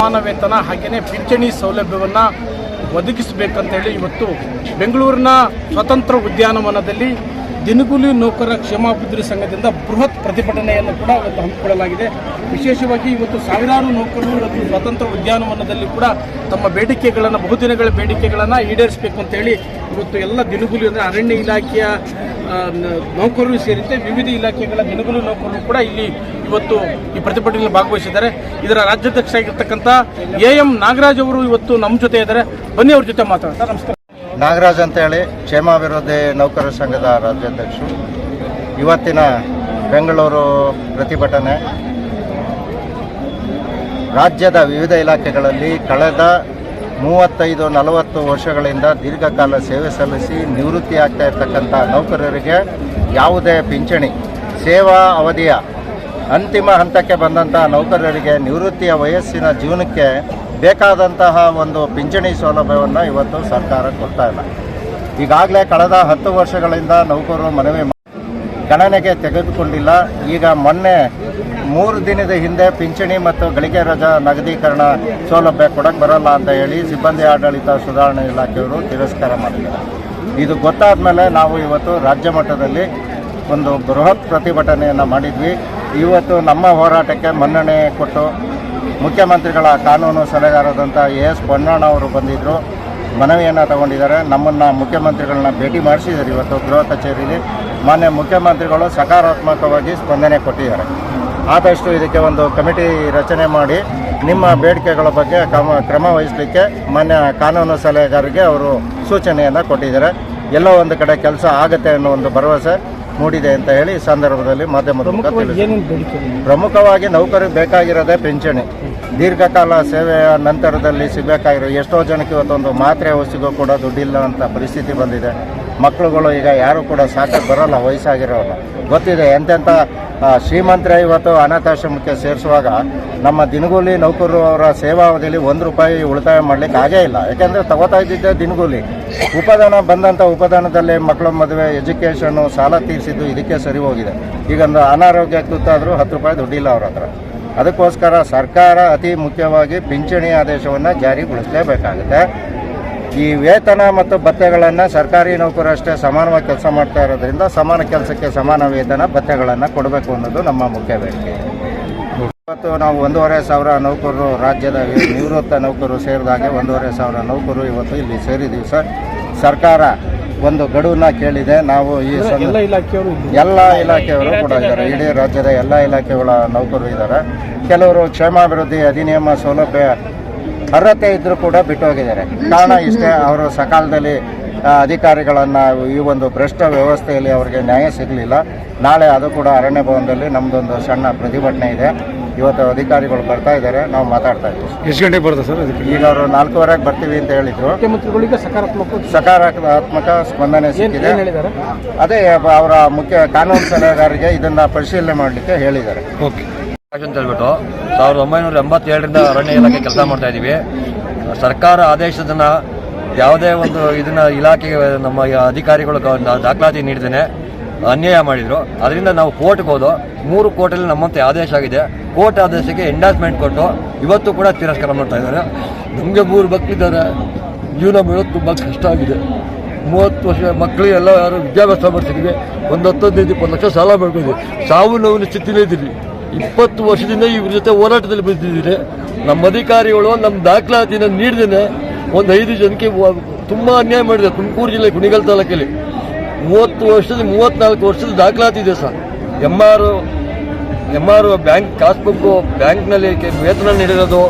ಸಮಾನ ವೇತನ ಹಾಗೆಯೇ ಪಿಂಚಣಿ ಸೌಲಭ್ಯವನ್ನು ಒದಗಿಸಬೇಕಂತೇಳಿ ಇವತ್ತು ಬೆಂಗಳೂರಿನ ಸ್ವತಂತ್ರ ಉದ್ಯಾನವನದಲ್ಲಿ ದಿನಗೂಲಿ ನೌಕರ ಕ್ಷೇಮಾಭಿವೃದ್ಧಿ ಸಂಘದಿಂದ ಬೃಹತ್ ಪ್ರತಿಭಟನೆಯನ್ನು ಕೂಡ ಇವತ್ತು ಹಮ್ಮಿಕೊಳ್ಳಲಾಗಿದೆ. ವಿಶೇಷವಾಗಿ ಇವತ್ತು ಸಾವಿರಾರು ನೌಕರರು ಇವತ್ತು ಸ್ವತಂತ್ರ ಉದ್ಯಾನವನದಲ್ಲಿ ಕೂಡ ತಮ್ಮ ಬೇಡಿಕೆಗಳನ್ನು, ಬಹುದಿನಗಳ ಬೇಡಿಕೆಗಳನ್ನು ಈಡೇರಿಸಬೇಕು ಅಂತೇಳಿ ಇವತ್ತು ಎಲ್ಲ ದಿನಗೂಲಿ ಅಂದರೆ ಅರಣ್ಯ ಇಲಾಖೆಯ ನೌಕರರು ಸೇರಿದಂತೆ ವಿವಿಧ ಇಲಾಖೆಗಳ ದಿನಗೂಲಿ ನೌಕರರು ಕೂಡ ಇಲ್ಲಿ ಇವತ್ತು ಈ ಪ್ರತಿಭಟನೆಯಲ್ಲಿ ಭಾಗವಹಿಸಿದ್ದಾರೆ. ಇದರ ರಾಜ್ಯಾಧ್ಯಕ್ಷ ಆಗಿರ್ತಕ್ಕಂಥ ಎ ಎಂ ನಾಗರಾಜ್ ಅವರು ಇವತ್ತು ನಮ್ಮ ಜೊತೆ ಇದ್ದಾರೆ. ಬನ್ನಿ ಅವ್ರ ಜೊತೆ ಮಾತಾಡ್ತಾರೆ ನಮಸ್ಕಾರ. ನಾಗರಾಜ್ ಅಂತೇಳಿ ಕ್ಷೇಮಾಭಿವೃದ್ಧಿ ನೌಕರರ ಸಂಘದ ರಾಜ್ಯಾಧ್ಯಕ್ಷರು. ಇವತ್ತಿನ ಬೆಂಗಳೂರು ಪ್ರತಿಭಟನೆ. ರಾಜ್ಯದ ವಿವಿಧ ಇಲಾಖೆಗಳಲ್ಲಿ ಕಳೆದ ಮೂವತ್ತೈದು ನಲವತ್ತು ವರ್ಷಗಳಿಂದ ದೀರ್ಘಕಾಲ ಸೇವೆ ಸಲ್ಲಿಸಿ ನಿವೃತ್ತಿ ಆಗ್ತಾ ಇರ್ತಕ್ಕಂಥ ನೌಕರರಿಗೆ ಯಾವುದೇ ಪಿಂಚಣಿ, ಸೇವಾ ಅವಧಿಯ ಅಂತಿಮ ಹಂತಕ್ಕೆ ಬಂದಂಥ ನೌಕರರಿಗೆ ನಿವೃತ್ತಿಯ ವಯಸ್ಸಿನ ಜೀವನಕ್ಕೆ ಬೇಕಾದಂತಹ ಒಂದು ಪಿಂಚಣಿ ಸೌಲಭ್ಯವನ್ನು ಇವತ್ತು ಸರ್ಕಾರ ಕೊಡ್ತಾ ಇಲ್ಲ. ಈಗಾಗಲೇ ಕಳೆದ ಹತ್ತು ವರ್ಷಗಳಿಂದ ನೌಕರರು ಮನವಿ ಗಣನೆಗೆ ತೆಗೆದುಕೊಂಡಿಲ್ಲ. ಈಗ ಮೊನ್ನೆ ಮೂರು ದಿನದ ಹಿಂದೆ ಪಿಂಚಣಿ ಮತ್ತು ಗಳಿಕೆ ರಜಾ ನಗದೀಕರಣ ಸೌಲಭ್ಯ ಕೊಡಕ್ಕೆ ಬರಲ್ಲ ಅಂತ ಹೇಳಿ ಸಿಬ್ಬಂದಿ ಆಡಳಿತ ಸುಧಾರಣಾ ಇಲಾಖೆಯವರು ತಿರಸ್ಕಾರ ಮಾಡಿದ್ದಾರೆ. ಇದು ಗೊತ್ತಾದ ಮೇಲೆ ನಾವು ಇವತ್ತು ರಾಜ್ಯ ಮಟ್ಟದಲ್ಲಿ ಒಂದು ಬೃಹತ್ ಪ್ರತಿಭಟನೆಯನ್ನು ಮಾಡಿದ್ವಿ. ಇವತ್ತು ನಮ್ಮ ಹೋರಾಟಕ್ಕೆ ಮನ್ನಣೆ ಕೊಟ್ಟು ಮುಖ್ಯಮಂತ್ರಿಗಳ ಕಾನೂನು ಸಲಹೆಗಾರದಂಥ ಎ ಎಸ್ ಅವರು ಬಂದಿದ್ದರು ಮನವಿಯನ್ನು ತಗೊಂಡಿದ್ದಾರೆ. ನಮ್ಮನ್ನು ಮುಖ್ಯಮಂತ್ರಿಗಳನ್ನ ಭೇಟಿ ಮಾಡಿಸಿದ್ದಾರೆ ಇವತ್ತು ಗೃಹ ಕಚೇರಿಯಲ್ಲಿ ಮಾನ್ಯ ಮುಖ್ಯಮಂತ್ರಿಗಳು ಸಕಾರಾತ್ಮಕವಾಗಿ ಸ್ಪಂದನೆ ಕೊಟ್ಟಿದ್ದಾರೆ. ಆದಷ್ಟು ಇದಕ್ಕೆ ಒಂದು ಕಮಿಟಿ ರಚನೆ ಮಾಡಿ ನಿಮ್ಮ ಬೇಡಿಕೆಗಳ ಬಗ್ಗೆ ಕ್ರಮ ಕ್ರಮ ವಹಿಸಲಿಕ್ಕೆ ಮಾನ್ಯ ಕಾನೂನು ಸಲಹೆಗಾರರಿಗೆ ಅವರು ಸೂಚನೆಯನ್ನು ಕೊಟ್ಟಿದ್ದಾರೆ. ಎಲ್ಲೋ ಒಂದು ಕಡೆ ಕೆಲಸ ಆಗುತ್ತೆ ಅನ್ನೋ ಒಂದು ಭರವಸೆ ಮೂಡಿದೆ ಅಂತ ಹೇಳಿ ಈ ಸಂದರ್ಭದಲ್ಲಿ ಮಾಧ್ಯಮದ ಮೂಲಕ ಪ್ರಮುಖವಾಗಿ ನೌಕರಿಗೆ ಬೇಕಾಗಿರೋದೇ ಪಿಂಚಣಿ. ದೀರ್ಘಕಾಲ ಸೇವೆಯ ನಂತರದಲ್ಲಿ ಸಿಗಬೇಕಾಗಿರೋ ಎಷ್ಟೋ ಜನಕ್ಕೆ ಇವತ್ತೊಂದು ಮಾತ್ರೆ ಔಷಧಿಗೂ ಕೂಡ ದುಡ್ಡಿಲ್ಲ ಅಂತ ಪರಿಸ್ಥಿತಿ ಬಂದಿದೆ. ಮಕ್ಕಳುಗಳು ಈಗ ಯಾರು ಕೂಡ ಸಾಕಕ್ಕೆ ಬರೋಲ್ಲ, ವಯಸ್ಸಾಗಿರೋರು. ಗೊತ್ತಿದೆ, ಎಂತೆಂಥ ಶ್ರೀಮಂತರ ಇವತ್ತು ಅನಾಥಾಶ್ರಮಕ್ಕೆ ಸೇರಿಸುವಾಗ ನಮ್ಮ ದಿನಗೂಲಿ ನೌಕರರು ಅವರ ಸೇವಾವಧಿಯಲ್ಲಿ ಒಂದು ರೂಪಾಯಿ ಉಳಿತಾಯ ಮಾಡಲಿಕ್ಕೆ ಆಗೇ ಇಲ್ಲ. ಯಾಕೆಂದರೆ ತಗೋತಾ ಇದ್ದಿದ್ದೆ ದಿನಗೂಲಿ. ಉಪದಾನ ಬಂದಂಥ ಉಪದಾನದಲ್ಲಿ ಮಕ್ಕಳ ಮದುವೆ, ಎಜುಕೇಷನ್ನು ಸಾಲ ತೀರಿಸಿದ್ದು ಇದಕ್ಕೆ ಸರಿ ಹೋಗಿದೆ. ಈಗ ಒಂದು ಅನಾರೋಗ್ಯಕ್ಕೆ ತುತ್ತಾದರೂ ಹತ್ತು ರೂಪಾಯಿ ದುಡ್ಡಿಲ್ಲ ಅವ್ರ ಹತ್ರ. ಅದಕ್ಕೋಸ್ಕರ ಸರ್ಕಾರ ಅತಿ ಮುಖ್ಯವಾಗಿ ಪಿಂಚಣಿ ಆದೇಶವನ್ನು ಜಾರಿಗೊಳಿಸಲೇಬೇಕಾಗುತ್ತೆ. ಈ ವೇತನ ಮತ್ತು ಭತ್ಯೆಗಳನ್ನು ಸರ್ಕಾರಿ ನೌಕರಷ್ಟೇ ಅಷ್ಟೇ ಸಮಾನವಾಗಿ ಕೆಲಸ ಮಾಡ್ತಾ ಇರೋದ್ರಿಂದ ಸಮಾನ ಕೆಲಸಕ್ಕೆ ಸಮಾನ ವೇತನ ಭತ್ಯೆಗಳನ್ನು ಕೊಡಬೇಕು ಅನ್ನೋದು ನಮ್ಮ ಮುಖ್ಯ ಬೇಡಿಕೆ. ಇವತ್ತು ನಾವು ಒಂದೂವರೆ ಸಾವಿರ ನೌಕರರು ರಾಜ್ಯದ ನಿವೃತ್ತ ನೌಕರರು ಸೇರಿದಾಗೆ ಒಂದೂವರೆ ಸಾವಿರ ನೌಕರರು ಇವತ್ತು ಇಲ್ಲಿ ಸೇರಿದ್ದೀವಿ ಸರ್. ಸರ್ಕಾರ ಒಂದು ಗಡುವನ್ನ ಕೇಳಿದೆ. ನಾವು ಈ ಸಂದ- ಎಲ್ಲ ಇಲಾಖೆಯವರು ಎಲ್ಲ ಇಲಾಖೆಯವರು ಕೂಡ ಇದ್ದಾರೆ. ಇಡೀ ರಾಜ್ಯದ ಎಲ್ಲ ಇಲಾಖೆಗಳ ನೌಕರರು ಇದ್ದಾರೆ. ಕೆಲವರು ಕ್ಷೇಮಾಭಿವೃದ್ಧಿ ಅಧಿನಿಯಮ ಸೌಲಭ್ಯ ಅರ್ಹತೆ ಇದ್ದರೂ ಕೂಡ ಬಿಟ್ಟು ಹೋಗಿದ್ದಾರೆ. ಕಾರಣ ಇಷ್ಟೇ ಅವರು ಸಕಾಲದಲ್ಲಿ ಅಧಿಕಾರಿಗಳನ್ನು ಈ ಒಂದು ಭ್ರಷ್ಟ ವ್ಯವಸ್ಥೆಯಲ್ಲಿ ಅವರಿಗೆ ನ್ಯಾಯ ಸಿಗಲಿಲ್ಲ. ನಾಳೆ ಅದು ಕೂಡ ಅರಣ್ಯ ಭವನದಲ್ಲಿ ನಮ್ದೊಂದು ಸಣ್ಣ ಪ್ರತಿಭಟನೆ ಇದೆ. ಇವತ್ತು ಅಧಿಕಾರಿಗಳು ಬರ್ತಾ ಇದ್ದಾರೆ ನಾವು ಮಾತಾಡ್ತಾ ಇದ್ದೀವಿ. ಎಷ್ಟು ಗಂಟೆಗೆ ಬರುತ್ತೆ ಸರ್ ಈಗ ಅವರು ನಾಲ್ಕೂವರೆಗೆ ಬರ್ತೀವಿ ಅಂತ ಹೇಳಿದ್ರು. ಮುಖ್ಯಮಂತ್ರಿಗಳಿಗೆ ಸಕಾರಾತ್ಮಕ ಸಕಾರಾತ್ಮಕ ಸ್ಪಂದನೆ ಸಿಕ್ಕಿದೆ. ಅದೇ ಅವರ ಮುಖ್ಯ ಕಾನೂನು ಸಲಹೆಗಾರರಿಗೆ ಇದನ್ನ ಪರಿಶೀಲನೆ ಮಾಡಲಿಕ್ಕೆ ಹೇಳಿದ್ದಾರೆ. ಓಕೆ. ಅಂತ ಹೇಳ್ಬಿಟ್ಟು ಸಾವಿರದ ಒಂಬೈನೂರ ಎಂಬತ್ತೇಳರಿಂದ ಅರಣ್ಯ ಇಲಾಖೆ ಕೆಲಸ ಮಾಡ್ತಾ ಇದ್ದೀವಿ. ಸರ್ಕಾರ ಆದೇಶದನ್ನ ಯಾವುದೇ ಒಂದು ಇದನ್ನ ಇಲಾಖೆಗೆ, ನಮ್ಮ ಅಧಿಕಾರಿಗಳು ದಾಖಲಾತಿ ನೀಡಿದ್ದೇನೆ, ಅನ್ಯಾಯ ಮಾಡಿದ್ರು. ಅದರಿಂದ ನಾವು ಕೋರ್ಟ್ಗೆ ಹೋದು, ಮೂರು ಕೋರ್ಟಲ್ಲಿ ನಮ್ಮಂತೆ ಆದೇಶ ಆಗಿದೆ. ಕೋರ್ಟ್ ಆದೇಶಕ್ಕೆ ಎಂಡಾಸ್ಮೆಂಟ್ ಕೊಟ್ಟು ಇವತ್ತು ಕೂಡ ತಿರಸ್ಕಾರ ಮಾಡ್ತಾ ಇದ್ದಾರೆ. ನಮಗೆ ಮೂರು ಮಕ್ಕಳಿದ್ದಾರೆ ಜೀವನ ಮಾಡೋದು ತುಂಬ ಕಷ್ಟ ಆಗಿದೆ. ಮೂವತ್ತು ವರ್ಷ ಮಕ್ಕಳು ಎಲ್ಲ ಯಾರು ವಿದ್ಯಾಭ್ಯಾಸ ಮಾಡ್ತಿದ್ದೀವಿ. ಒಂದು ಹತ್ತೊಂದೈದು ಇಪ್ಪತ್ತು ಲಕ್ಷ ಸಾಲ ಮಾಡ್ಕೊಂಡಿದ್ವಿ ಸಾವು ನೋವಿನ ಸ್ಥಿತಿಲೇ ಇದ್ದೀವಿ. ಇಪ್ಪತ್ತು ವರ್ಷದಿಂದ ಇವ್ರ ಜೊತೆ ಹೋರಾಟದಲ್ಲಿ ಬಿದ್ದಿದ್ದೀರಿ. ನಮ್ಮ ಅಧಿಕಾರಿಗಳು, ನಮ್ಮ ದಾಖಲಾತಿನ ನೀಡ್ದೇನೆ ಒಂದು ಐದು ಜನಕ್ಕೆ ತುಂಬ ಅನ್ಯಾಯ ಮಾಡಿದೆ. ತುಮಕೂರು ಜಿಲ್ಲೆ ಕುಣಿಗಲ್ ತಾಲೂಕಲ್ಲಿ. ಮೂವತ್ತು ವರ್ಷದ ಮೂವತ್ನಾಲ್ಕು ವರ್ಷದ ದಾಖಲಾತಿ ಇದೆ sir. M R M R bank passbook ಬ್ಯಾಂಕ್ನಲ್ಲಿ ವೇತನ ನೀಡಿರೋದು,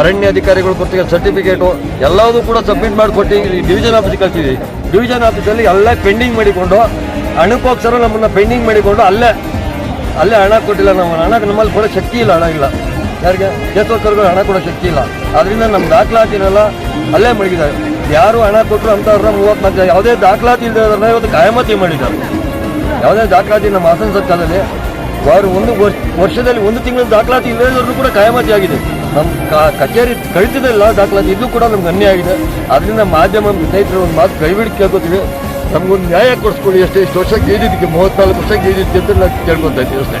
ಅರಣ್ಯ ಅಧಿಕಾರಿಗಳು ಕೊಟ್ಟಿಗೆ ಸರ್ಟಿಫಿಕೇಟು ಎಲ್ಲದೂ ಕೂಡ ಸಬ್ಮಿಟ್ ಮಾಡಿಕೊಟ್ಟು ಡಿವಿಷನ್ ಆಫೀಸಿಗೆ ಕಳ್ಸಿದ್ವಿ ಡಿವಿಷನ್ ಆಫೀಸಲ್ಲಿ ಎಲ್ಲ ಪೆಂಡಿಂಗ್ ಮಾಡಿಕೊಂಡು ಹಣಕ್ಕೋಸ್ಕರ ನಮ್ಮನ್ನು ಪೆಂಡಿಂಗ್ ಮಾಡಿಕೊಂಡು ಅಲ್ಲೇ ಅಲ್ಲೇ ಹಣ ಕೊಟ್ಟಿಲ್ಲ ನಮ್ಮ ಹಣ ನಮ್ಮಲ್ಲಿ ಕೊಡೋ ಶಕ್ತಿ ಇಲ್ಲ, ಹಣ ಇಲ್ಲ. ಯಾರಿಗೆ? ಕೇಸೋಕರ್ಗಳು ಹಣ ಕೊಡೋ ಶಕ್ತಿ ಇಲ್ಲ. ಅದರಿಂದ ನಮ್ಮ ದಾಖಲಾತಿನೆಲ್ಲ ಅಲ್ಲೇ ಮಡಗಿದ್ದಾರೆ ಯಾರು ಹಣ ಕೊಟ್ಟರು ಅಂಥವ್ರನ್ನ ಮೂವತ್ನಾಲ್ಕು ಯಾವುದೇ ದಾಖಲಾತಿ ಇಲ್ಲದೆ ಇವತ್ತು ಕಾಯಮತಿ ಮಾಡಿದ್ದಾರೆ. ಯಾವುದೇ ದಾಖಲಾತಿ ನಮ್ಮ ಹಾಸನ ಸರ್ಕಾರದಲ್ಲಿ ಅವರು ಒಂದು ವರ್ಷ, ವರ್ಷದಲ್ಲಿ ಒಂದು ತಿಂಗಳ ದಾಖಲಾತಿ ಇಲ್ಲದವ್ರದ್ದು ಕೂಡ ಕಾಯಮತಿ ಆಗಿದೆ. ನಮ್ಮ ಕಚೇರಿ ಕಳಿತದಲ್ಲ ದಾಖಲಾತಿ ಇದು ಕೂಡ ನಮ್ಗೆ ಅನ್ಯಾಯ ಆಗಿದೆ. ಅದರಿಂದ ಮಾಧ್ಯಮ ಸ್ನೇಹಿತರು ಒಂದು ಮಾತು ಕೈಬಿಡಿ ಕೇಳ್ಕೊತೀವಿ. ನಮಗೊಂದು ನ್ಯಾಯ ಕೊಡಿಸ್ಕೊಳ್ಳಿ ಅಷ್ಟೇ ಎಷ್ಟು ವರ್ಷ ಗೇಜಿದ್ದಕ್ಕೆ ಮೂವತ್ನಾಲ್ಕು ವರ್ಷ ಗೇದಿದ್ದಕ್ಕೆ ಅಂತ ನಾನು ಕೇಳ್ಕೊತಾ ಇದ್ದೀನಿ ಅಷ್ಟೇ.